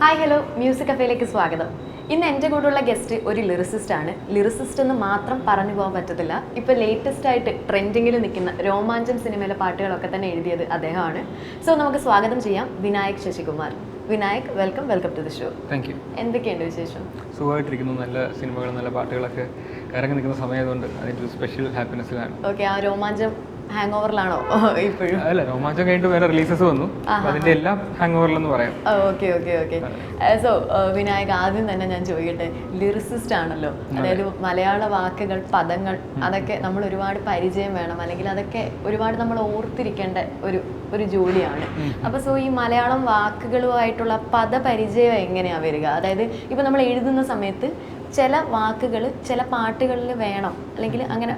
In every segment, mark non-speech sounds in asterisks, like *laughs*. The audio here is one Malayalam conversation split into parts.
ഹായ് ഹലോ മ്യൂസിക് കഫേയിലേക്ക് സ്വാഗതം. ഇന്ന് എന്റെ കൂടെയുള്ള ഗസ്റ്റ് ഒരു ലിറിസിസ്റ്റ് ആണ്. ലിറിസിസ്റ്റ് എന്ന് മാത്രം പറഞ്ഞു പോകാൻ പറ്റത്തില്ല. ഇപ്പോൾ ലേറ്റസ്റ്റ് ആയിട്ട് ട്രെൻഡിങ്ങിൽ നിൽക്കുന്ന രോമാഞ്ചം സിനിമയിലെ പാട്ടുകളൊക്കെ തന്നെ എഴുതിയത് അദ്ദേഹമാണ്. സോ നമുക്ക് സ്വാഗതം ചെയ്യാം Vinayak Sasikumar. Vinayak welcome welcome to the show thank you എന്തൊക്കെയുണ്ട് വിശേഷം? സുഖമായിട്ടിരിക്കുന്നു. നല്ല സിനിമകൾ നല്ല പാട്ടുകളൊക്കെ ഇറങ്ങി നിൽക്കുന്ന സമയമായതുകൊണ്ട് അതിന്റെ ഒരു സ്പെഷ്യൽ ഹാപ്പിനെസ്സിലാണ് ഓക്കെ ആ രോമാഞ്ചം ഹാങ് ഓവറിലാണോ *laughs* ഇപ്പോഴും. അല്ല രോമാഞ്ചം കഴിഞ്ഞിട്ട് വേറെ റിലീസസ് വന്നു. അതിന്റെ എല്ലാം ഹാങ് ഓവറിലെന്ന് പറയാം okay okay okay. So Vinayak ആദ്യം തന്നെ ഞാൻ ചോദിക്കട്ടെ ലിറിസിസ്റ്റ് ആണല്ലോ. അതായത് മലയാള വാക്കുകൾ പദങ്ങൾ അതൊക്കെ നമ്മൾ ഒരുപാട് പരിചയം വേണം. അല്ലെങ്കിൽ അതൊക്കെ ഒരുപാട് നമ്മൾ ഓർത്തിരിക്കേണ്ട ഒരു ഒരു ജോലിയാണ്. അപ്പോൾ സോ ഈ മലയാളം വാക്കുകളുമായിട്ടുള്ള പദപരിചയം എങ്ങനെയാണ് വരിക? അതായത് ഇപ്പൊ നമ്മൾ എഴുതുന്ന സമയത്ത് ചില വാക്കുകൾ ചില പാട്ടുകളിൽ വേണം. അല്ലെങ്കിൽ അങ്ങനെ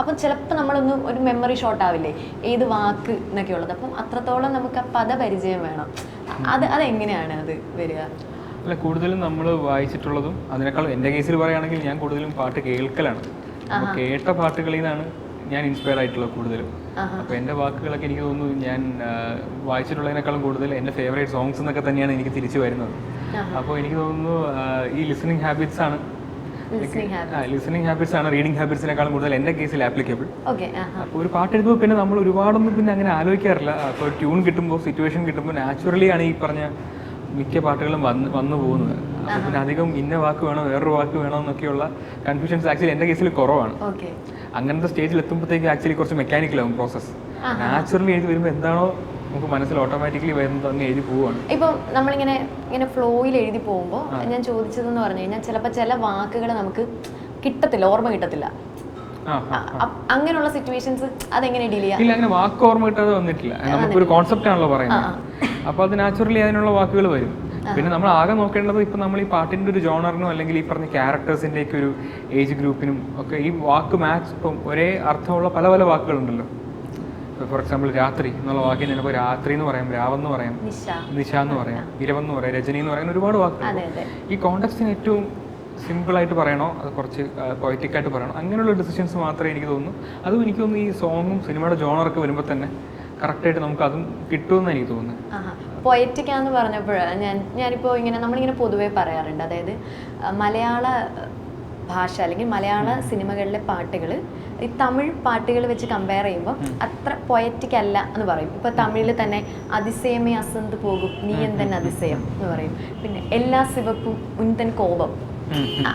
അപ്പം ചിലപ്പോൾ നമ്മളൊന്ന് ഒരു മെമ്മറി ഷോർട്ട് ആവില്ലേ? ഏത് വാക്ക് എന്നൊക്കെ ഉള്ളത്. അപ്പം അത്രത്തോളം നമുക്ക് ആ പദപരിചയം വേണം. അത് അതെങ്ങനെയാണ് അത് വരിക? അല്ല കൂടുതലും നമ്മൾ വായിച്ചിട്ടുള്ളതും അതിനേക്കാളും എന്റെ കേസിൽ പറയുകയാണെങ്കിൽ ഞാൻ കൂടുതലും പാട്ട് കേൾക്കലാണ്. കേട്ട പാട്ടുകളിൽ നിന്നാണ് ഞാൻ ഇൻസ്പയർ ആയിട്ടുള്ളത് കൂടുതലും. അപ്പോൾ എന്റെ വാക്കുകളൊക്കെ എനിക്ക് തോന്നുന്നു ഞാൻ വായിച്ചിട്ടുള്ളതിനേക്കാളും കൂടുതൽ എന്റെ ഫേവറേറ്റ് സോങ്സ് എന്നൊക്കെ തന്നെയാണ് എനിക്ക് തിരിച്ചു വരുന്നത്. അപ്പോൾ എനിക്ക് തോന്നുന്നു ഈ ലിസണിങ് ഹാബിറ്റ്സ് ആണ് ലിസണിങ് ഹാബിറ്റ്സ് ആണ് റീഡിങ് ഹാബിറ്റ്സിനേക്കാളും കൂടുതൽ എന്റെ കേസിൽ ആപ്ലിക്കബിൾ അപ്പോൾ ഒരു പാട്ട് എഴുതുമ്പോൾ പിന്നെ നമ്മൾ ഒരുപാടൊന്നും പിന്നെ അങ്ങനെ ആലോചിക്കാറില്ല. അപ്പോൾ ട്യൂൺ കിട്ടുമ്പോൾ സിറ്റുവേഷൻ കിട്ടുമ്പോൾ നാച്ചുറലി ആണ് ഈ പറഞ്ഞ മിക്ക പാട്ടുകളും വന്ന് വന്നു പോകുന്നത്. അപ്പോൾ പിന്നെ അധികം ഇന്ന വാക്ക് വേണോ വേറൊരു വാക്ക് വേണോ എന്നൊക്കെയുള്ള കൺഫ്യൂഷൻസ് ആക്ച്വലി എന്റെ കേസിൽ കുറവാണ്. അങ്ങനത്തെ സ്റ്റേജിൽ എത്തുമ്പോഴത്തേക്ക് ആക്ച്വലി കുറച്ച് മെക്കാനിക്കലാവും പ്രോസസ് നാച്ചുറലി എഴുതി വരുമ്പോൾ എന്താണോ നമുക്ക് മനസ്സിൽ ഓട്ടോമാറ്റിക്കലി വരുന്നത് അങ്ങ് എഴുതി പോവുകയാണ് ഇപ്പം നമ്മളിങ്ങനെ ഇങ്ങനെ ഫ്ലോയിൽ എഴുതി പോകുമ്പോൾ ഞാൻ ചോദിച്ചതെന്ന് പറഞ്ഞു കഴിഞ്ഞാൽ ചിലപ്പോൾ ചില വാക്കുകൾ നമുക്ക് കിട്ടത്തില്ല ഓർമ്മ കിട്ടത്തില്ല. അങ്ങനെയുള്ള സിറ്റുവേഷൻസ് അതെങ്ങനെ ഡീൽ ചെയ്യാം? ഇല്ല അങ്ങനെ വാക്ക് ഓർമ്മ കിട്ടാതെ വന്നിട്ടില്ല. നമുക്കൊരു കോൺസെപ്റ്റ് ആണല്ലോ പറയുന്നത്. അപ്പോൾ അത് നാച്ചുറലി അതിനുള്ള വാക്കുകൾ വരും. പിന്നെ നമ്മൾ ആകെ നോക്കേണ്ടത് ഇപ്പം നമ്മൾ ഈ പാട്ടിന്റെ ഒരു ജോണറിനും അല്ലെങ്കിൽ ഈ പറഞ്ഞ ക്യാരക്ടേഴ്സിന്റെയൊക്കെ ഒരു ഏജ് ഗ്രൂപ്പിനും ഒക്കെ ഈ വാക്ക് മാച്ച് ഇപ്പം ഒരേ അർത്ഥമുള്ള പല പല വാക്കുകളുണ്ടല്ലോ. ഫോർ എക്സാമ്പിൾ രാത്രി എന്നുള്ള വാക്കിന് ചിലപ്പോൾ രാത്രി എന്ന് പറയാം രാവെന്ന് പറയാം നിശ. എന്ന് പറയാം ഇരവെന്ന് പറയാം രജനി എന്ന് പറയാൻ ഒരുപാട് വാക്കുകൾ. ഈ കോണ്ടക്സ്റ്റിന് ഏറ്റവും സിമ്പിളായിട്ട് പറയണോ? അത് കുറച്ച് പൊയറ്റിക്കായിട്ട് പറയണോ? അങ്ങനെയുള്ള ഡിസിഷൻസ് മാത്രമേ എനിക്ക് തോന്നുന്നു. അതും എനിക്ക് തോന്നുന്നു ഈ സോങ്ങും സിനിമയുടെ ജോണറൊക്കെ വരുമ്പോൾ തന്നെ കറക്റ്റായിട്ട് നമുക്ക് അതും കിട്ടുമെന്ന് എനിക്ക് തോന്നുന്നു പൊയറ്റിക്കാന്ന് പറഞ്ഞപ്പോൾ ഞാൻ ഞാനിപ്പോൾ ഇങ്ങനെ നമ്മളിങ്ങനെ പൊതുവേ പറയാറുണ്ട്. അതായത് മലയാള ഭാഷ അല്ലെങ്കിൽ മലയാള സിനിമകളിലെ പാട്ടുകൾ ഈ തമിഴ് പാട്ടുകൾ വെച്ച് കമ്പയർ ചെയ്യുമ്പോൾ അത്ര പൊയറ്റിക് അല്ല എന്ന് പറയും. ഇപ്പോൾ തമിഴിൽ തന്നെ അതിശയമേ അസന്ത് പോകും നീ എന്തൻ അതിശയം എന്ന് പറയും. പിന്നെ എല്ലാ സിവപ്പും ഉന്തൻ കോപം.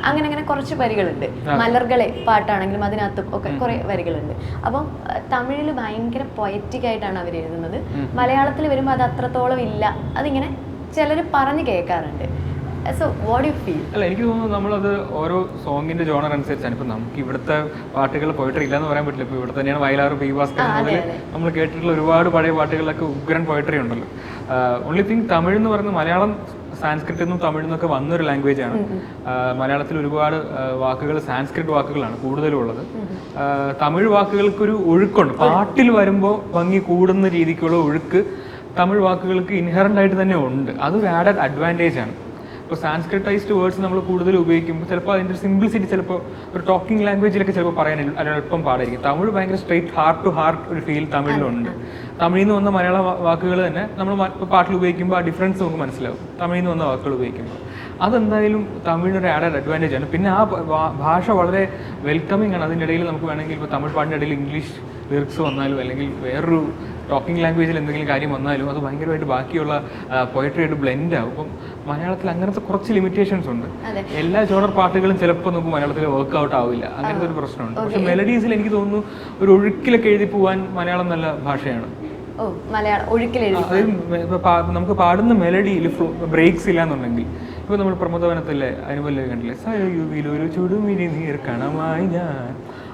അങ്ങനെ അങ്ങനെ കുറച്ച് വരികളുണ്ട്. മലർകളെ പാട്ടാണെങ്കിലും അതിനകത്തും ഒക്കെ കുറെ വരികളുണ്ട്. അപ്പം തമിഴിൽ ഭയങ്കര പൊയറ്റിക് ആയിട്ടാണ് അവർ എഴുതുന്നത്. മലയാളത്തിൽ വരുമ്പോൾ അത് അത്രത്തോളം ഇല്ല. അതിങ്ങനെ ചിലർ പറഞ്ഞു കേൾക്കാറുണ്ട്. അല്ല എനിക്ക് തോന്നുന്നു നമ്മളത് ഓരോ സോങ്ങിന്റെ ജോണർ അനുസരിച്ചാണ്. ഇപ്പൊ നമുക്ക് ഇവിടുത്തെ പാട്ടുകൾ പോയിട്ടറി ഇല്ലാന്ന് പറയാൻ പറ്റില്ല. ഇപ്പൊ ഇവിടെ തന്നെയാണ് വയലാറ് പി ഭാസ്കർ മുതൽ നമ്മൾ കേട്ടിട്ടുള്ള ഒരുപാട് പഴയ പാട്ടുകളിലൊക്കെ ഉഗ്രൻ പോയിട്ടറി ഉണ്ടല്ലോ. ഓൺലി തിങ് തമിഴ് എന്ന് പറയുന്നത് മലയാളം സാൻസ്ക്രിറ്റ് എന്നും തമിഴ് നിന്നൊക്കെ വന്നൊരു ലാംഗ്വേജ് ആണ്. മലയാളത്തിൽ ഒരുപാട് വാക്കുകൾ സാൻസ്ക്രിറ്റ് വാക്കുകളാണ് കൂടുതലും ഉള്ളത്. തമിഴ് വാക്കുകൾക്കൊരു ഒഴുക്കുണ്ട്. പാട്ടിൽ വരുമ്പോൾ ഭംഗി കൂടുന്ന രീതിക്കുള്ള ഒഴുക്ക് തമിഴ് വാക്കുകൾക്ക് ഇൻഹറന്റ് ആയിട്ട് തന്നെ ഉണ്ട്. അതൊരു ആഡഡ് അഡ്വാന്റേജ് ആണ്. ഇപ്പോൾ സാൻസ്ക്രിറ്റൈസ്ഡ് വേർഡ്സ് നമ്മൾ കൂടുതൽ ഉപയോഗിക്കുമ്പോൾ ചിലപ്പോൾ അതിന്റെ സിംപ്ലിസിറ്റി ചിലപ്പോൾ ഒരു ടോക്കിംഗ് ലാംഗ്വേജിലൊക്കെ ചിലപ്പോൾ പറയാൻ അല്പം പാടായിരിക്കും തമിഴ് ഭയങ്കര സ്ട്രെയിറ്റ് ഹാർട്ട് ടു ഹാർട്ട് ഒരു ഫീൽ തമിഴിലുണ്ട്. തമിഴിൽ നിന്ന് വന്ന മലയാള വാക്കുകൾ തന്നെ നമ്മൾ പാട്ടിൽ ഉപയോഗിക്കുമ്പോൾ ആ ഡിഫറൻസ് നമുക്ക് മനസ്സിലാവും. തമിഴിൽ നിന്ന് വന്ന വാക്കുകൾ ഉപയോഗിക്കുമ്പോൾ. അതെന്തായാലും തമിഴിനൊരു ആഡഡ് അഡ്വാന്റേജ് ആണ്. പിന്നെ ആ ഭാഷ വളരെ വെൽക്കമിങ് ആണ്. അതിന്റെ ഇടയിൽ നമുക്ക് വേണമെങ്കിൽ ഇപ്പോൾ തമിഴ് പാടിന്റെ ഇടയിൽ ഇംഗ്ലീഷ് ലിറിക്സ് വന്നാലും അല്ലെങ്കിൽ വേറൊരു ടോക്കിംഗ് ലാംഗ്വേജിൽ എന്തെങ്കിലും കാര്യം വന്നാലും അത് ഭയങ്കരമായിട്ട് ബാക്കിയുള്ള പോയട്രി ആയിട്ട് ബ്ലെൻഡ് ആവും. അപ്പം മലയാളത്തിൽ അങ്ങനത്തെ കുറച്ച് ലിമിറ്റേഷൻസ് ഉണ്ട്. എല്ലാ ജോണർ പാട്ടുകളും ചിലപ്പോൾ നമുക്ക് മലയാളത്തിൽ വർക്ക് ഔട്ട് ആവില്ല. അങ്ങനത്തെ ഒരു പ്രശ്നമുണ്ട്. പക്ഷെ മെലഡീസിൽ എനിക്ക് തോന്നുന്നു ഒരു ഒഴുക്കിലൊക്കെ എഴുതി പോകാൻ മലയാളം നല്ല ഭാഷയാണ്. നമുക്ക് പാടുന്ന മെലഡിയിൽ ബ്രേക്സ് ഇല്ല എന്നുണ്ടെങ്കിൽ ഇപ്പൊ നമ്മൾ പ്രമോദവനത്തിലെ അനുപല്ല കണ്ടില്ലേ? സയുവിൽ ഒരു ചുടുമിനി നീർ കണമായി ഞാൻ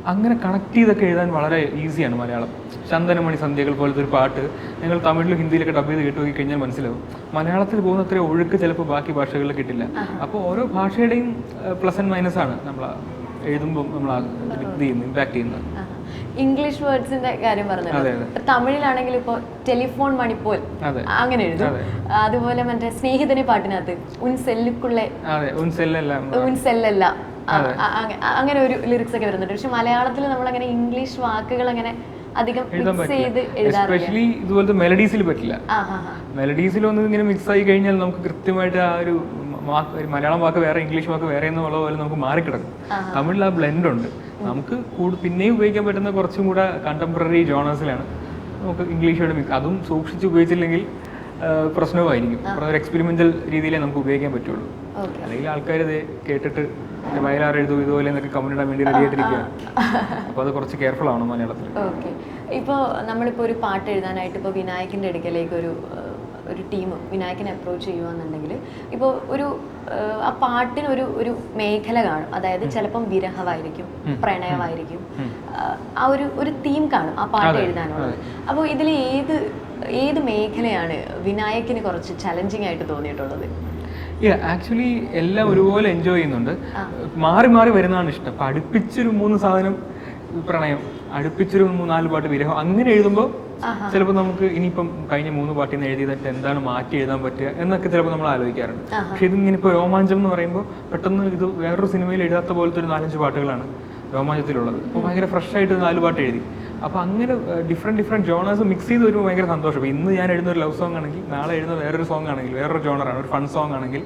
അങ്ങനെ കണക്ട് ചെയ്തൊക്കെ എഴുതാൻ വളരെ ഈസിയാണ് മലയാളം. ചന്ദനമണി സന്ധ്യകൾ പോലത്തെ ഒരു പാട്ട്. നിങ്ങൾ തമിഴിലും ഹിന്ദിയിലൊക്കെ ഡബ് ചെയ്ത് കേട്ടു കഴിഞ്ഞാൽ മനസ്സിലാവും. മലയാളത്തിൽ പോകുന്ന അത്രയും ഒഴുക്ക് ചിലപ്പോൾ ബാക്കി ഭാഷകളിൽ കിട്ടില്ല. അപ്പോൾ ഓരോ ഭാഷയുടെയും പ്ലസ് ആൻഡ് മൈനസ് ആണ് നമ്മൾ എഴുതുമ്പോൾ നമ്മൾ ഇത് ചെയ്യുന്നത് ഇമ്പാക്ട് ചെയ്യുന്നത്. ഇംഗ്ലീഷ് വേർഡ്സിന്റെ കാര്യം. ഇപ്പൊ തമിഴിലാണെങ്കിൽ ഇപ്പോ ടെലിഫോൺ മണിപ്പോൽ അങ്ങനെ എഴുതും. അതുപോലെ മറ്റേ സ്നേഹിതനെ പാട്ടിനകത്ത് ഉൻ സെല്ലുക്കുള്ള. ഉൻ സെല്ലല്ല ആ, അങ്ങ- അങ്ങനെ ഒരു ലിറിക്സ് ഒക്കെ വരുന്നുണ്ട്. പക്ഷെ മലയാളത്തിൽ നമ്മൾ അങ്ങനെ ഇംഗ്ലീഷ് വാക്കുകൾ അങ്ങനെ അധികം മിക്സ് ചെയ്ത് എസ്പെഷ്യലി ഇതുപോലത്തെ മെലഡീസിൽ പറ്റില്ല. മെലഡീസിൽ ഒന്ന് ഇങ്ങനെ മിക്സ് ആയി കഴിഞ്ഞാൽ നമുക്ക് കൃത്യമായിട്ട് ആ ഒരു മലയാളം വാക്ക് വേറെ ഇംഗ്ലീഷ് വാക്ക് വേറെ എന്നുള്ള പോലെ നമുക്ക് മാറിക്കിടക്കും. തമിഴിൽ ആ. ബ്ലെൻഡ് ഉണ്ട്. നമുക്ക് പിന്നെയും ഉപയോഗിക്കാൻ പറ്റുന്ന കുറച്ചും കൂടെ കണ്ടംപററി ജോണേഴ്സിലാണ് നമുക്ക് ഇംഗ്ലീഷോട് മിക്സ് അതും സൂക്ഷിച്ച് ഉപയോഗിച്ചില്ലെങ്കിൽ പ്രശ്നവുമായിരിക്കും ഒരു എക്സ്പെരിമെന്റൽ രീതിയിലേ നമുക്ക് ഉപയോഗിക്കാൻ പറ്റുള്ളൂ. അല്ലെങ്കിൽ ആൾക്കാർ ഇത് കേട്ടിട്ട് വയലാർ എഴുതും ഇതുപോലെ എന്നൊക്കെ കമന്റ് ഇടാൻ വേണ്ടി റെഡി ആയിട്ടിരിക്കുകയാണ് അപ്പോൾ അത് കുറച്ച് കെയർഫുൾ ആവണം മലയാളത്തിൽ ഓക്കെ ഇപ്പോൾ നമ്മളിപ്പോൾ ഒരു പാട്ട് എഴുതാനായിട്ട് ഇപ്പോൾ വിനായകന്റെ അടുക്കലേക്ക് ഒരു ഒരു ടീം വിനായകനെ അപ്രോച്ച് ചെയ്യുകയെന്നുണ്ടെങ്കിൽ ഇപ്പോൾ ഒരു ആ പാട്ടിന് ഒരു ഒരു മേഖല കാണും. അതായത് ചിലപ്പം വിരഹമായിരിക്കും പ്രണയമായിരിക്കും. ആ ഒരു ഒരു തീം കാണും ആ പാട്ട് എഴുതാനുള്ളത് അപ്പോൾ ഇതിൽ ഏത് ഏത് മേഖലയാണ് വിനായകന് കുറച്ച് ചലഞ്ചിങ് ആയിട്ട് തോന്നിയിട്ടുള്ളത്? ആക്ച്വലി എല്ലാം ഒരുപോലെ എൻജോയ് ചെയ്യുന്നുണ്ട്. മാറി മാറി വരുന്നതാണ് ഇഷ്ടം. അപ്പൊ അടുപ്പിച്ചൊരു മൂന്ന് സാധനം പ്രണയം അടുപ്പിച്ചൊരു മൂന്നാൽ പാട്ട് വിരഹം അങ്ങനെ എഴുതുമ്പോൾ ചിലപ്പോൾ നമുക്ക് ഇനിയിപ്പം കഴിഞ്ഞ മൂന്ന് പാട്ടിൽ നിന്ന് എഴുതിയിട്ട് എന്താണ് മാറ്റി എഴുതാൻ പറ്റുക എന്നൊക്കെ ചിലപ്പോൾ നമ്മൾ ആലോചിക്കാറുണ്ട്. പക്ഷെ ഇതിങ്ങനെ ഇപ്പോൾ രോമാഞ്ചം എന്ന് പറയുമ്പോൾ പെട്ടെന്ന് ഇത് വേറൊരു സിനിമയിൽ എഴുതാത്ത പോലത്തെ ഒരു നാലഞ്ച് പാട്ടുകളാണ് രോമാഞ്ചത്തിലുള്ളത്. അപ്പോൾ ഭയങ്കര ഫ്രഷ് ആയിട്ട് നാല് പാട്ട് എഴുതി. അപ്പോൾ അങ്ങനെ ഡിഫറെന്റ് ഡിഫറെന്റ് ജോണേഴ്സ് മിക്സ് ചെയ്ത് വരുമ്പോൾ ഭയങ്കര സന്തോഷം. ഇന്ന് ഞാൻ എഴുതുന്ന ഒരു ലവ് സോങ് ആണെങ്കിൽ നാളെ എഴുതുന്ന വേറൊരു സോങ് ആണെങ്കിൽ വേറൊരു ജോണറാണ് ഒരു ഫൺ സോങ് ആണെങ്കിൽ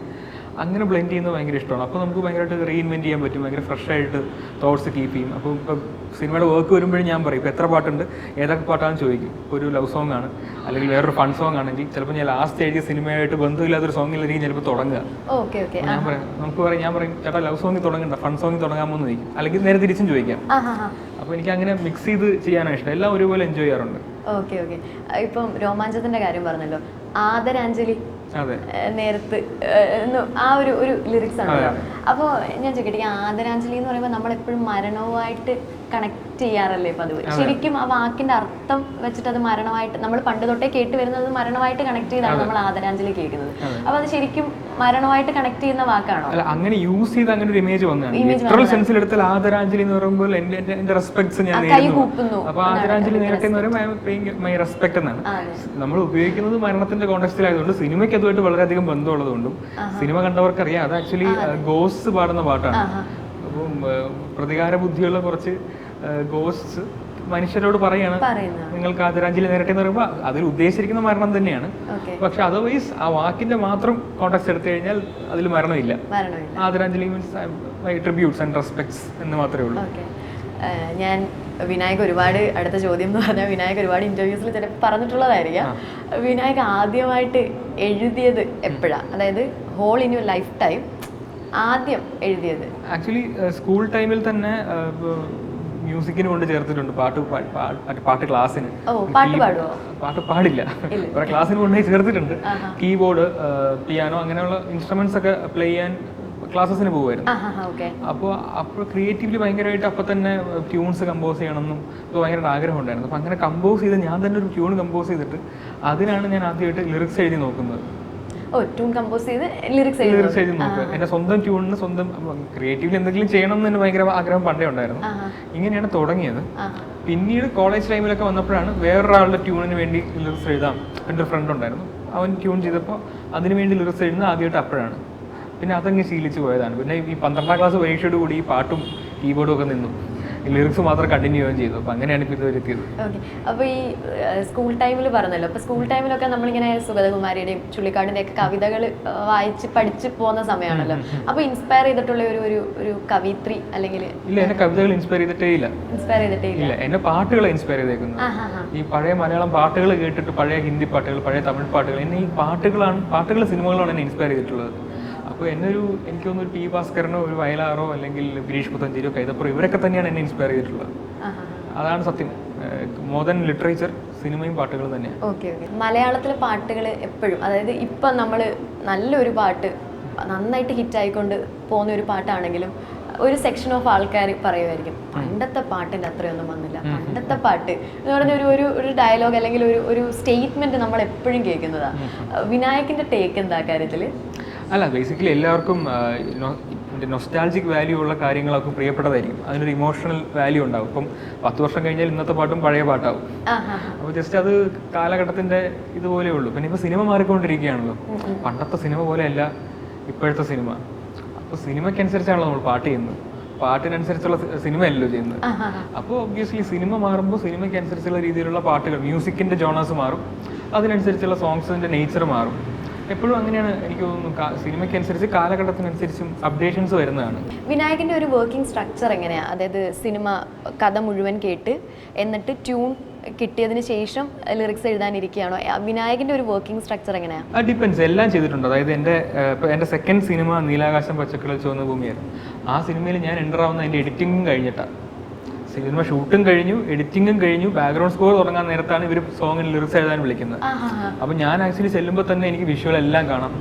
അങ്ങനെ ബ്ലെൻഡ് ചെയ്യുന്നത് ഭയങ്കര ഇഷ്ടമാണ്. അപ്പോൾ നമുക്ക് ഭയങ്കരമായിട്ട് റീഇൻവെന്റ് ചെയ്യാൻ പറ്റും ഭയങ്കര ഫ്രഷ് ആയിട്ട് തോട്ട്സ് കീപ്പ് ചെയ്യും. അപ്പോൾ ഇപ്പോൾ സിനിമയുടെ വർക്ക് വരുമ്പോഴും ഞാൻ പറയും ഇപ്പോൾ എത്ര പാട്ടുണ്ട് ഏതൊക്കെ പാട്ടാണെന്ന് ചോദിക്കും. ഇപ്പോൾ ഒരു ലവ് സോങ് ആണ് അല്ലെങ്കിൽ വേറൊരു ഫൺ സോങ് ആണെങ്കിൽ ചിലപ്പോൾ ഞാൻ ലാസ്റ്റ് എഴുതിയ സിനിമയായിട്ട് ബന്ധമില്ലാത്തൊരു സോങ്ങിലായിരിക്കും ചിലപ്പോൾ തുടങ്ങുക. Okay okay. ഞാൻ പറയാം നമുക്ക് പറയാം ഞാൻ പറയും ചേട്ടാ ലവ് സോങ്ങിൽ തുടങ്ങണ്ട ഫൺ സോങ്ങിൽ തുടങ്ങാമോ എന്ന് ചോദിക്കും. അല്ലെങ്കിൽ നേരെ തിരിച്ചും ചോദിക്കാം. അപ്പോൾ എനിക്ക് അങ്ങനെ മിക്സ് ചെയ്ത് ചെയ്യാനാണ് ഇഷ്ടം. എല്ലാം ഒരുപോലെ എൻജോയ് ചെയ്യാറുണ്ട്. ഓക്കെ ഓക്കെ ഇപ്പം രോമാഞ്ചത്തിന്റെ കാര്യം പറഞ്ഞല്ലോ. ആദരാഞ്ജലി നേരത്തെ ആ ഒരു ഒരു ലിറിക്സ് ആണല്ലോ. അപ്പോൾ ഞാൻ ചോദിക്കട്ടെ ആദരാഞ്ജലി എന്ന് പറയുമ്പോൾ നമ്മൾ എപ്പോഴും മരണവുമായിട്ട് കണക്ട് ചെയ്യാറല്ലേ പതിവ് ശരിക്കും ആ വാക്കിന്റെ അർത്ഥം വെച്ചിട്ട് അത് മരണമായിട്ട് നമ്മൾ പണ്ട് തൊട്ടേ കേട്ട് വരുന്നത് മരണമായിട്ട് കണക്ട് ചെയ്താണ് നമ്മൾ ആദരാഞ്ജലി കേൾക്കുന്നത്. അപ്പൊ അത് ശരിക്കും മരണമായിട്ട് കണക്ട് ചെയ്യുന്ന വാക്കാണോ? അല്ല അങ്ങനെ യൂസ് ചെയ്ത് അങ്ങനെ ഒരു ഇമേജ് വന്നതാണ്. സെൻസിൽ എടുത്താൽ ആദരാഞ്ജലി എന്ന് പറയുമ്പോൾ എന്റെ റെസ്പെക്ട്സ് ഞാൻ അപ്പൊ ആദരാഞ്ജലി നേരത്തെ എന്ന് പറയുമ്പോൾ മൈ റെസ്പെക്ട് എന്നാണ്. നമ്മൾ ഉപയോഗിക്കുന്നത് മരണത്തിന്റെ കോണ്ടക്സ്റ്റിലായതുകൊണ്ട് സിനിമയ്ക്ക് അതുമായിട്ട് വളരെയധികം ബന്ധമുള്ളതുകൊണ്ടും സിനിമ കണ്ടവർക്കറിയാം. അത് ആക്ച്വലി ഗോസ് പാടുന്ന പാട്ടാണ്. പ്രതികാര ബുദ്ധിയുള്ള കുറച്ച് ഗോസ്റ്റ്സ് മനുഷ്യരോട് പറയാണ്. നിങ്ങൾക്ക് ആദരാഞ്ജലി നേരട്ടെ എന്ന് പറയുമ്പോൾ അതിൽ ഉദ്ദേശിച്ചിരിക്കുന്ന മരണം തന്നെയാണ്. പക്ഷെ അതർവൈസ് ആ വാക്കിന്റെ മാത്രം കോണ്ടാക്ട് എടുത്തു കഴിഞ്ഞാൽ അതിൽ മരണമില്ല. ആദരാഞ്ജലി മീൻസ് ട്രിബ്യൂട്ട്സ് ആൻഡ് റെസ്പെക്ട്സ് എന്ന് മാത്രമേ ഉള്ളൂ. ഞാൻ വിനായക് ഒരുപാട് അടുത്ത ചോദ്യം എന്ന് പറഞ്ഞാൽ വിനായക് ഒരുപാട് ഇന്റർവ്യൂസിൽ ചിലപ്പോൾ പറഞ്ഞിട്ടുള്ളതായിരിക്കാം. വിനായക് ആദ്യമായിട്ട് എഴുതിയത് എപ്പോഴാണ് അതായത് whole in your life time ആദ്യം എഴുതിയത്. ആക്ച്വലി സ്കൂൾ ടൈമിൽ തന്നെ മ്യൂസിക്കിന് കൊണ്ട് ചേർത്തിട്ടുണ്ട് പാട്ട് പാട്ട് ക്ലാസ്സിന്. പാട്ട് പാടുമോ പാട്ട് പാടില്ല. *laughs* ക്ലാസ്സിന് കൊണ്ടുപോയി ചേർത്തിട്ടുണ്ട്. കീബോർഡ് പിയാനോ അങ്ങനെയുള്ള ഇൻസ്ട്രുമെന്റ്സ് ഒക്കെ പ്ലേ ചെയ്യാൻ ക്ലാസ്സസിന് പോകുമായിരുന്നു അപ്പോൾ അപ്പോൾ ക്രിയേറ്റീവ്ലി ഭയങ്കരമായിട്ട് അപ്പോൾ തന്നെ ട്യൂൺസ് കമ്പോസ് ചെയ്യണമെന്നും ഇപ്പോൾ ഭയങ്കര ആഗ്രഹം ഉണ്ടായിരുന്നു. അപ്പോൾ അങ്ങനെ കമ്പോസ് ചെയ്ത് ഞാൻ തന്നെ ഒരു ട്യൂൺ കമ്പോസ് ചെയ്തിട്ട് അതിനാണ് ഞാൻ ആദ്യമായിട്ട് ലിറിക്സ് എഴുതി നോക്കുന്നത്. ഓ ട്യൂൺ കമ്പോസ് ചെയ്ത് ലിറിക്സ് ലിറിക്സ് എഴുതി നോക്കുക എന്റെ സ്വന്തം ട്യൂണിന് സ്വന്തം ക്രിയേറ്റീവ്ലി എന്തെങ്കിലും ചെയ്യണം എന്ന് ഭയങ്കര ആഗ്രഹം പണ്ടേ ഉണ്ടായിരുന്നു. ഇങ്ങനെയാണ് തുടങ്ങിയത്. പിന്നീട് കോളേജ് ടൈമിലൊക്കെ വന്നപ്പോഴാണ് വേറൊരാളുടെ ട്യൂണിന് വേണ്ടി ലിറിക്സ് എഴുതാം എന്റെ ഒരു ഫ്രണ്ട് ഉണ്ടായിരുന്നു. അവൻ ട്യൂൺ ചെയ്തപ്പോൾ അതിന് വേണ്ടി ലിറിക്സ് എഴുതുന്നത് ആദ്യമായിട്ട് അപ്പോഴാണ്. പിന്നെ അതങ്ങ് ശീലിച്ചു പോയതാണ്. പിന്നെ ഈ പന്ത്രണ്ടാം ക്ലാസ് പരീക്ഷയോട് കൂടി ഈ പാട്ടും കീബോർഡും ഒക്കെ നിന്നു. ലിറിക്സ് മാത്രം കണ്ടിന്യൂ ചെയ്യുകയും ചെയ്തു. അപ്പോൾ അങ്ങനെയാണ് ഇപ്പോൾ ഇതുവരെ എത്തിയത്. ഓക്കെ അപ്പോൾ ഈ സ്കൂൾ ടൈമിൽ പറഞ്ഞല്ലോ. അപ്പോൾ സ്കൂൾ ടൈമിലൊക്കെ നമ്മളിങ്ങനെ സുഗതകുമാരിയുടെയും ചുള്ളിക്കാടിന്റെ ഒക്കെ കവിതകൾ വായിച്ച് പഠിച്ച് പോകുന്ന സമയമാണല്ലോ. അപ്പോൾ ഇൻസ്പയർ ചെയ്തിട്ടുള്ള ഒരു ഒരു ഒരു കവിത്രി അല്ലെങ്കിൽ ഇല്ല എന്നെ കവിതകൾ ഇൻസ്പയർ ചെയ്തിട്ടേ ഇല്ല. ഇൻസ്പയർ ചെയ്തിട്ടേ ഇല്ല. എന്നെ പാട്ടുകളെ ഇൻസ്പയർ ചെയ്തേക്കുന്നത്. ഹാ ഈ പഴയ മലയാളം പാട്ടുകൾ കേട്ടിട്ട് പഴയ ഹിന്ദി പാട്ടുകൾ പഴയ തമിഴ് പാട്ടുകൾ എന്നെ ഈ പാട്ടുകളാണ് പാട്ടുകൾ സിനിമകളാണ് എന്നെ ഇൻസ്പയർ ചെയ്തിട്ടുള്ളത്. അപ്പോൾ എന്നെ ഒരു എനിക്ക് തോന്നുന്നു ഒരു പി ഭാസ്കരനോ ഒരു വയലാറോ അല്ലെങ്കിൽ ഗിരീഷ് പുത്തഞ്ചേരിയോ കൈതപ്പുറം ഇവരൊക്കെ തന്നെയാണ് എന്നെ ഇൻസ്പയർ ചെയ്തിട്ടുള്ളത്. അതാണ് സത്യം. ദൻ ലിറ്ററേച്ചർ സിനിമയും പാട്ടുകളും തന്നെയാണ്. Okay okay. മലയാളത്തിലെ പാട്ടുകൾ എപ്പോഴും അതായത് ഇപ്പം നമ്മൾ നല്ലൊരു പാട്ട് നന്നായിട്ട് ഹിറ്റ് ആയിക്കൊണ്ട് പോകുന്ന ഒരു പാട്ടാണെങ്കിലും ഒരു സെക്ഷൻ ഓഫ് ആൾക്കാർ പറയുമായിരിക്കും പണ്ടത്തെ പാട്ടിന്റെ അത്രയൊന്നും വന്നില്ല. പണ്ടത്തെ പാട്ട് എന്ന് പറഞ്ഞ ഒരു ഒരു ഒരു ഡയലോഗ് അല്ലെങ്കിൽ ഒരു ഒരു സ്റ്റേറ്റ്മെന്റ് നമ്മൾ എപ്പോഴും കേൾക്കുന്നതാണ് വിനായകന്റെ ടേക്ക് എന്താ കാര്യത്തിൽ അല്ല ബേസിക്കലി എല്ലാവർക്കും നൊസ്റ്റാൾജിക് വാല്യൂ ഉള്ള കാര്യങ്ങളൊക്കെ പ്രിയപ്പെട്ടതായിരിക്കും. അതിനൊരു ഇമോഷണൽ വാല്യൂ ഉണ്ടാവും. ഇപ്പം പത്ത് വർഷം കഴിഞ്ഞാൽ ഇന്നത്തെ പാട്ടും പഴയ പാട്ടാവും. അപ്പോൾ ജസ്റ്റ് അത് കാലഘട്ടത്തിന്റെ ഇതുപോലെ ഉള്ളൂ. പിന്നെ ഇപ്പോൾ സിനിമ മാറിക്കൊണ്ടിരിക്കുകയാണല്ലോ. പണ്ടത്തെ സിനിമ പോലെയല്ല ഇപ്പോഴത്തെ സിനിമ. അപ്പോൾ സിനിമയ്ക്കനുസരിച്ചാണല്ലോ നമ്മൾ പാട്ട് ചെയ്യുന്നത്. പാട്ടിനനുസരിച്ചുള്ള സിനിമയല്ലോ ചെയ്യുന്നത്. അപ്പോൾ ഒബ്വിയസ്ലി സിനിമ മാറുമ്പോൾ സിനിമയ്ക്ക് അനുസരിച്ചുള്ള രീതിയിലുള്ള പാട്ടുകൾ മ്യൂസിക്കിന്റെ ജോണേഴ്സ് മാറും. അതിനനുസരിച്ചുള്ള സോങ്സിന്റെ നേച്ചർ മാറും. എപ്പോഴും അങ്ങനെയാണ് എനിക്ക് തോന്നുന്നു കാ- സിനിമയ്ക്ക് അനുസരിച്ച് കാലഘട്ടത്തിനനുസരിച്ചും അപ്ഡേഷൻസ് വരുന്നതാണ്. വിനായകന്റെ ഒരു വർക്കിംഗ് സ്ട്രക്ചർ എങ്ങനെയാണ് അതായത് സിനിമ കഥ മുഴുവൻ കേട്ട് എന്നിട്ട് ട്യൂൺ കിട്ടിയതിന് ശേഷം ലിറിക്സ് എഴുതാനിരിക്കുകയാണോ? വിനായകന്റെ ഒരു വർക്കിംഗ് സ്ട്രക്ചർ എങ്ങനെയാണ് അത് ഡിപ്പെൻസ് എല്ലാം ചെയ്തിട്ടുണ്ട്. അതായത് എന്റെ എന്റെ സെക്കൻഡ് സിനിമ നീലാകാശം പച്ചക്കള ചുവന്ന ഭൂമിയായിരുന്നു. ആ സിനിമയിൽ ഞാൻ എന്റർ ആവുന്ന എന്റെ എഡിറ്റിംഗും കഴിഞ്ഞിട്ടാണ് സിനിമ ഷൂട്ടും കഴിഞ്ഞു എഡിറ്റിംഗും കഴിഞ്ഞു ബാക്ക്ഗ്രൗണ്ട് സ്കോർ തുടങ്ങാൻ നേരത്താണ് ഇവർ സോങ്ങിന് ലിറിക്സ് എഴുതാൻ വിളിക്കുന്നത്. അപ്പോൾ ഞാൻ ആക്ച്വലി ചെല്ലുമ്പോൾ തന്നെ എനിക്ക് വിഷ്വൽ എല്ലാം കാണാം.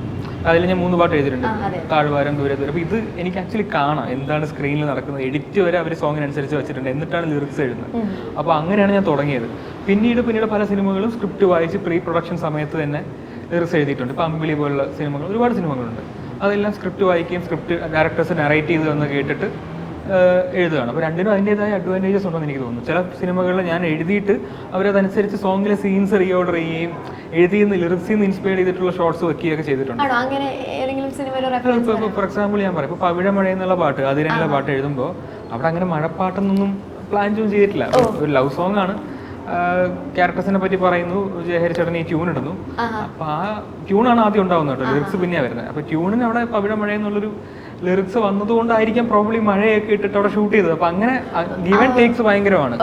അതിൽ ഞാൻ മൂന്ന് പാട്ട് എഴുതിയിട്ടുണ്ട്. താഴ്വാരം ദൂരെ ദൂരെ ഇത് എനിക്ക് ആക്ച്വലി കാണാം. എന്താണ് സ്ക്രീനിൽ നടക്കുന്നത്? എഡിറ്റ് വരെ അവർ സോങ്ങിനനുസരിച്ച് വെച്ചിട്ടുണ്ട്. എന്നിട്ടാണ് ലിറിക്സ് എഴുതുന്നത്. അപ്പൊ അപ്പോൾ അങ്ങനെയാണ് ഞാൻ തുടങ്ങിയത്. പിന്നീട് പിന്നീട് പല സിനിമകളും സ്ക്രിപ്റ്റ് വായിച്ച് പ്രീ പ്രൊഡക്ഷൻ സമയത്ത് തന്നെ ലിറിക്സ് എഴുതിയിട്ടുണ്ട്. ഇപ്പോൾ അമ്പിളി പോലുള്ള സിനിമകൾ ഒരുപാട് സിനിമകളുണ്ട്. അതെല്ലാം സ്ക്രിപ്റ്റ് വായിക്കുകയും സ്ക്രിപ്റ്റ് ഡയറക്ടേഴ്സ് നറേറ്റ് ചെയ്ത് എന്ന് കേട്ടിട്ട് എഴുതുകയാണ്. അപ്പോൾ രണ്ടിനും അതിന്റെതായ അഡ്വാന്റേജസ് ഉണ്ടെന്ന് എനിക്ക് തോന്നുന്നു. ചില സിനിമകളിൽ ഞാൻ എഴുതിയിട്ട് അവരതനുസരിച്ച് സോങ്ങിലെ സീൻസ് റീഓർഡർ ചെയ്യുകയും എഴുതി ലിറിക്സിൽ നിന്ന് ഇൻസ്പയർ ചെയ്തിട്ടുള്ള ഷോർട്സ് വെക്കുകയൊക്കെ ചെയ്തിട്ടുണ്ട്. ഫോർ എക്സാമ്പിൾ ഞാൻ പറയാം. ഇപ്പോൾ പവിഴ മഴ എന്നുള്ള പാട്ട് അതിനുള്ള പാട്ട് എഴുതുമ്പോൾ അവിടെ അങ്ങനെ മഴപ്പാട്ടൊന്നും പ്ലാൻ ചെയ്യും ചെയ്തിട്ടില്ല. ഒരു ലവ് സോങ് ആണ്. ക്യാരക്ടേഴ്സിനെ പറ്റി പറയുന്നു. ജയഹരി ചേട്ടൻ ഈ ട്യൂൺ ഇടുന്നു. അപ്പൊ ആ ട്യൂണാണ് ആദ്യം ഉണ്ടാവുന്നത് കേട്ടോ. ലിറിക്സ് പിന്നെയാണ് വരുന്നത്. അപ്പൊ ട്യൂണിന് അവിടെ പവിഴ മഴ എന്നുള്ളൊരു ലിറിക്സ് വന്നതുകൊണ്ടായിരിക്കാം പ്രോബ്ലി മഴയൊക്കെ ഇട്ടിട്ട് അവിടെ ഷൂട്ട് ചെയ്തത്. അപ്പൊ അങ്ങനെ ഗിവൻ ടേക്സ് ഭയങ്കരമാണ്.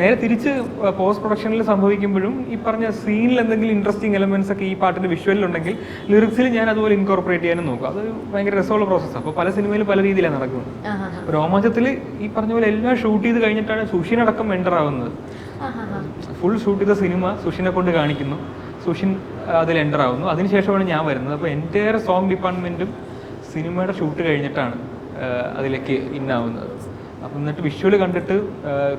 നേരെ തിരിച്ച് പോസ്റ്റ് പ്രൊഡക്ഷനിൽ സംഭവിക്കുമ്പോഴും ഈ പറഞ്ഞ സീനിൽ എന്തെങ്കിലും ഇൻട്രസ്റ്റിംഗ് എലമെന്റ്സ് ഒക്കെ ഈ പാട്ടിന്റെ വിഷ്വലിൽ ഉണ്ടെങ്കിൽ ലിറിക്സിൽ ഞാൻ അതുപോലെ ഇൻകോർപ്പറേറ്റ് ചെയ്യാനും നോക്കും. അത് ഭയങ്കര രസമുള്ള പ്രോസസ്സാണ് അപ്പോൾ പല സിനിമയിലും പല രീതിയിലാണ് നടക്കുന്നത്. രോമാഞ്ചത്തിൽ ഈ പറഞ്ഞ പോലെ എല്ലാം ഷൂട്ട് ചെയ്ത് കഴിഞ്ഞിട്ടാണ് സുഷിനടക്കം എന്റർ ആവുന്നത്. ഫുൾ ഷൂട്ട് ചെയ്ത സിനിമ സുഷിനെ കൊണ്ട് കാണിക്കുന്നു. സുഷിൻ അതിൽ എന്റർ ആവുന്നു. അതിനുശേഷമാണ് ഞാൻ വരുന്നത്. അപ്പോൾ എന്റെ സോങ് ഡിപ്പാർട്ട്മെന്റും സിനിമയുടെ ഷൂട്ട് കഴിഞ്ഞിട്ടാണ് അതിലേക്ക് ഇന്നാവുന്നത്. അപ്പം എന്നിട്ട് വിഷ്വൽ കണ്ടിട്ട്